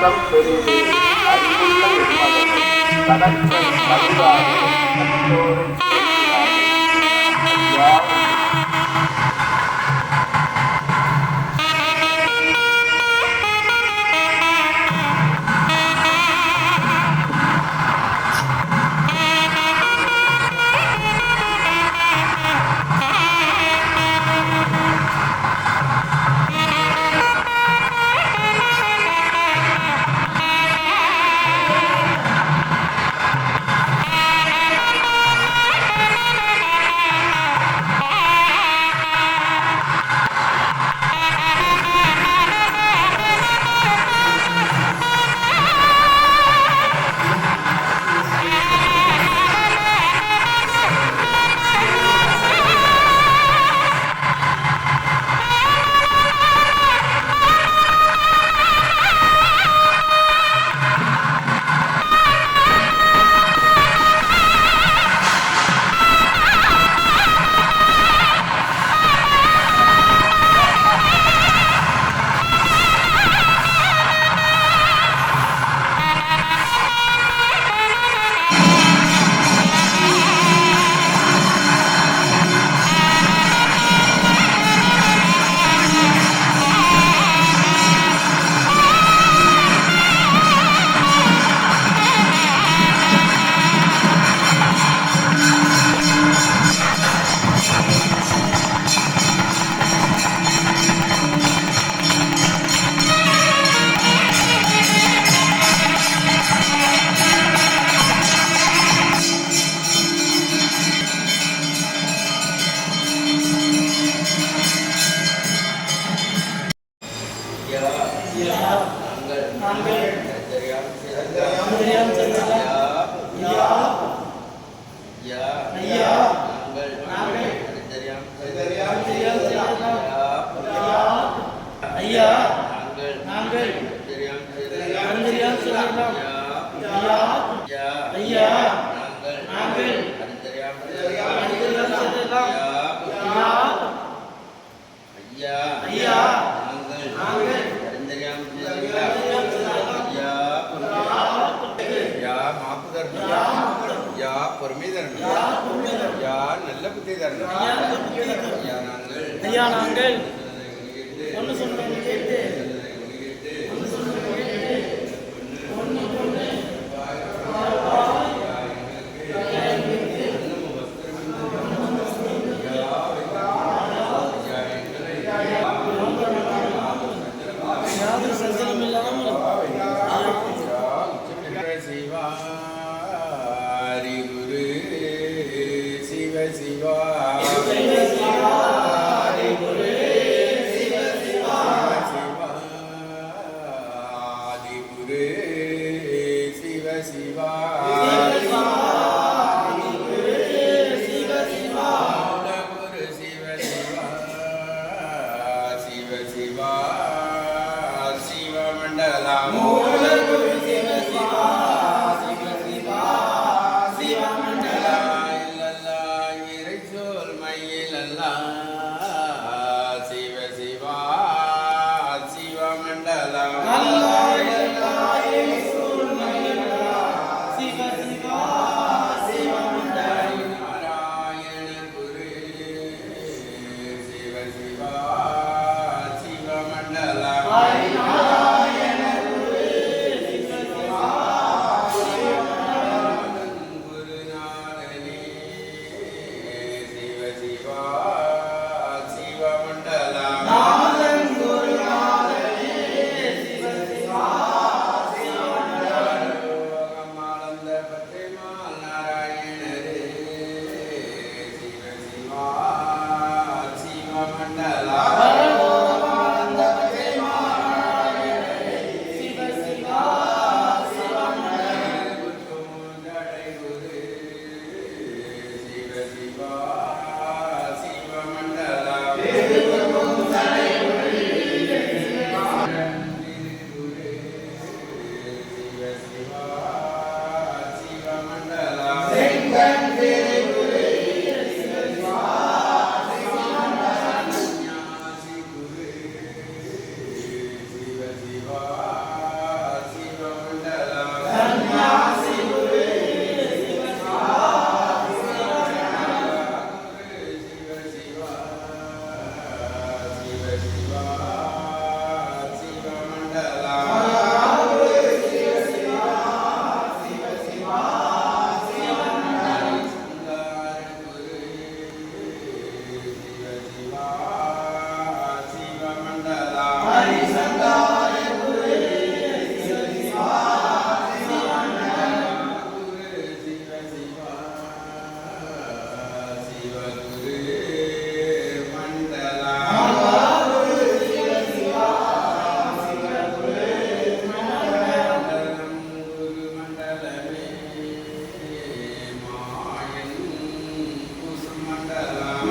இன்பம் பெரிது அறிவுள்ள என்மகனே கடற்கரை புத்தி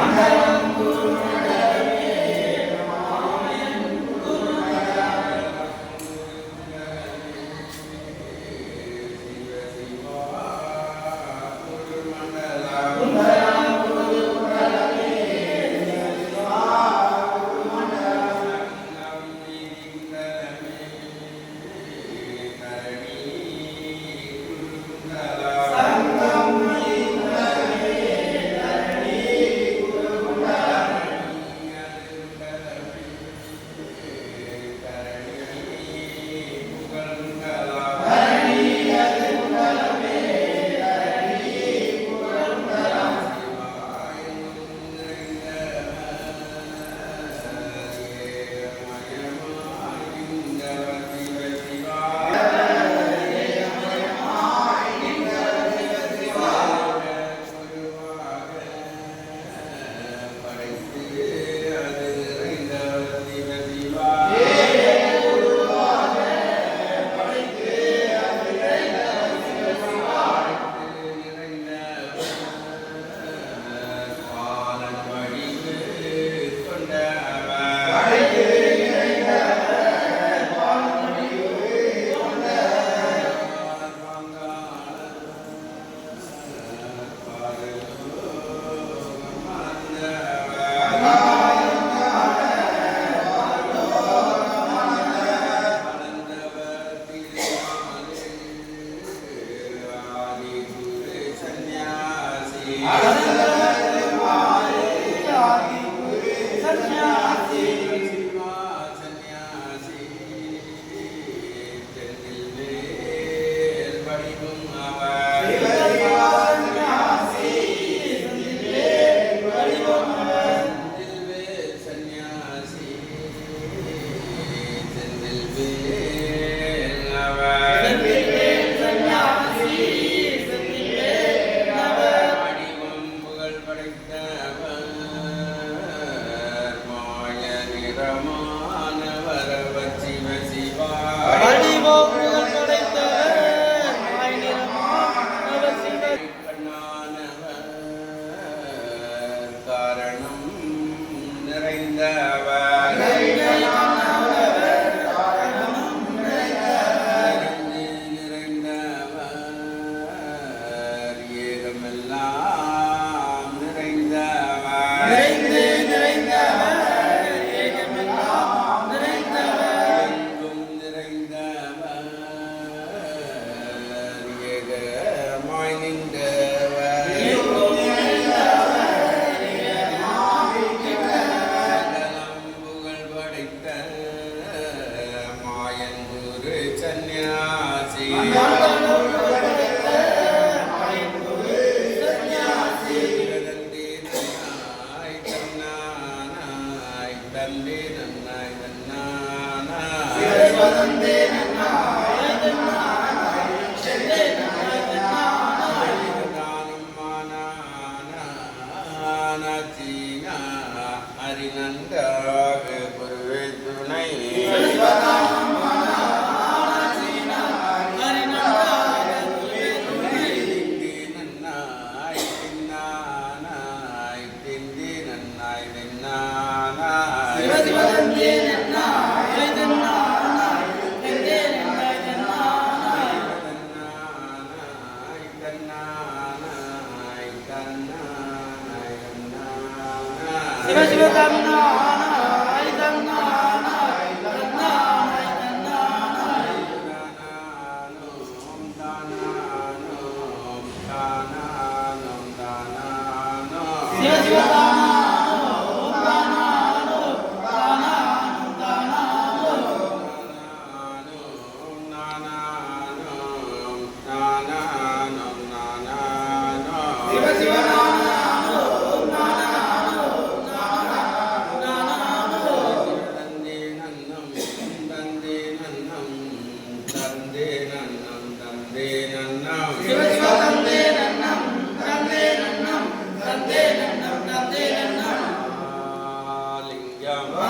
Amen. Sunday. శ్రీరామ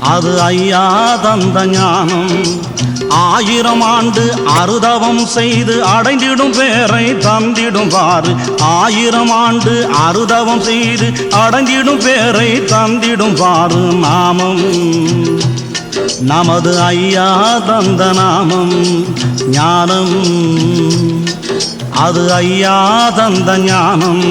அது ஐயா தந்த ஞானம். ஆயிரம் ஆண்டு அருதவம் செய்து அடைந்திடும் பேரை தந்திடும் பாரு ஆயிரம் ஆண்டு அருதவம் செய்து அடைந்திடும் பேரை தந்திடும் பாரு நாமம் நமது ஐயா தந்த நாமம் ஞானம். அது ஐயா தந்த ஞானம்.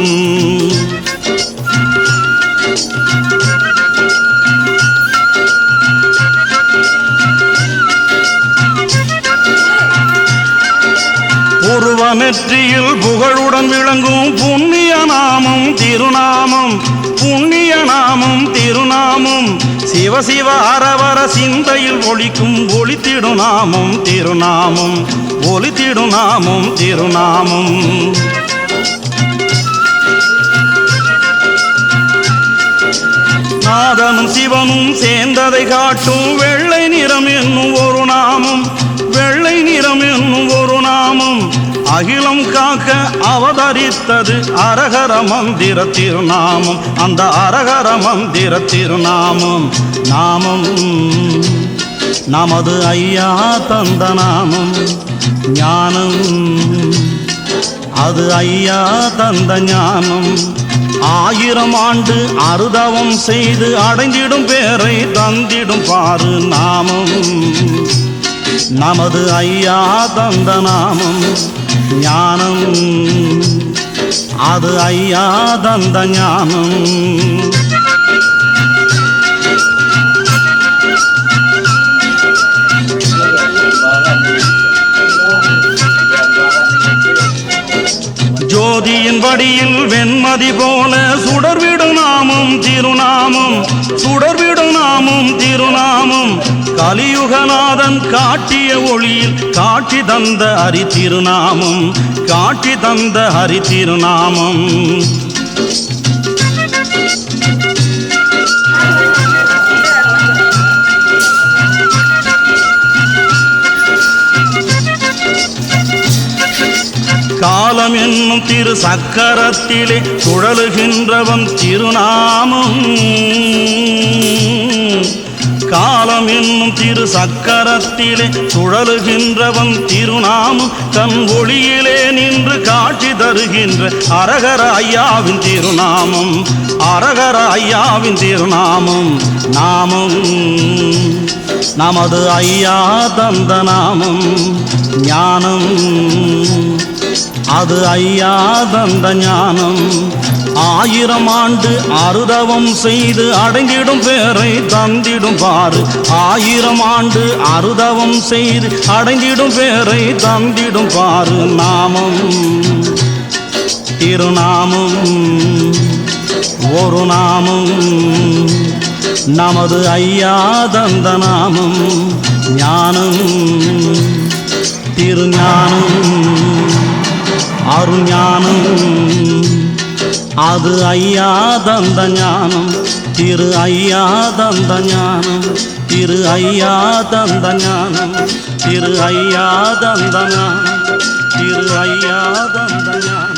உருவ நெற்றியில் புகழுடன் விளங்கும் புண்ணிய நாமம் திருநாமம். புண்ணிய நாமம் திருநாமம். சிவ சிவ அரவர சிந்தையில் ஒழிக்கும் ஒளித்திடு நாமம் திருநாமம். ஒளித்திடு நாமம் திருநாமம். நாதனும் சிவனும் சேர்ந்ததை காட்டும் வெள்ளை நிறம் என்னும் ஒரு நாமம். வெள்ளை நிறம் என்னும் ஒரு நாமம். அகிலம் காக்க அவதரித்தது அரகர மந்திர திருநாமம். அந்த அரகர மந்திர திருநாமம் நாமம். நமது ஐயா தந்த நாமம் ஞானம். அது ஐயா தந்த ஞானம். ஆயிரம் ஆண்டு அருதவம் செய்து அடைந்திடும் பேரை தந்திடும் பாரு நாமம். நமது ஐயா தந்த நாமம் ஞானம். அது ஐயா தந்த ஞானம். ஜோதியின் வடியில் வெண்மதி போல சுடர்விடும் நாமும் திருநாமம். சுடர்விடும் நாமும் திருநாமம். கலியுகநாதன் காட்டிய ஒளியில் காட்சி தந்த ஹரி திருநாமம் காட்சி தந்த ஹரி திருநாமம் காலம் என்னும் திரு சக்கரத்திலே சுழலுகின்றவன் திருநாமம். காலம் என்னும் திரு சக்கரத்திலே சுழலுகின்றவன் திருநாமம் தன் ஒளியிலே நின்று காட்சி தருகின்ற அரகர ஐயாவின் திருநாமம். அரகர ஐயாவின் திருநாமம். நாமம். நமது ஐயா தந்த நாமம். ஞானம். அது ஐயா தந்த ஞானம். ஆயிரம் ஆண்டு அருதவம் செய்து அடங்கிடும் பேரை தந்திடும் பாரு ஆயிரம் ஆண்டு அருதவம் செய்து அடங்கிடும் பேரை தந்திடும் பாரு நாமம் திருநாமம் ஒரு நாமம் நமது ஐயா தந்த நாமம் ஞானம் திருஞானம் அருஞானம். அது ஐயா தந்த ஞானம் திரு ஐயா தந்த ஞானம் திரு ஐயா தந்த ஞானம் திரு ஐயா தந்த ஞானம் திரு ஐயா தந்த ஞானம்.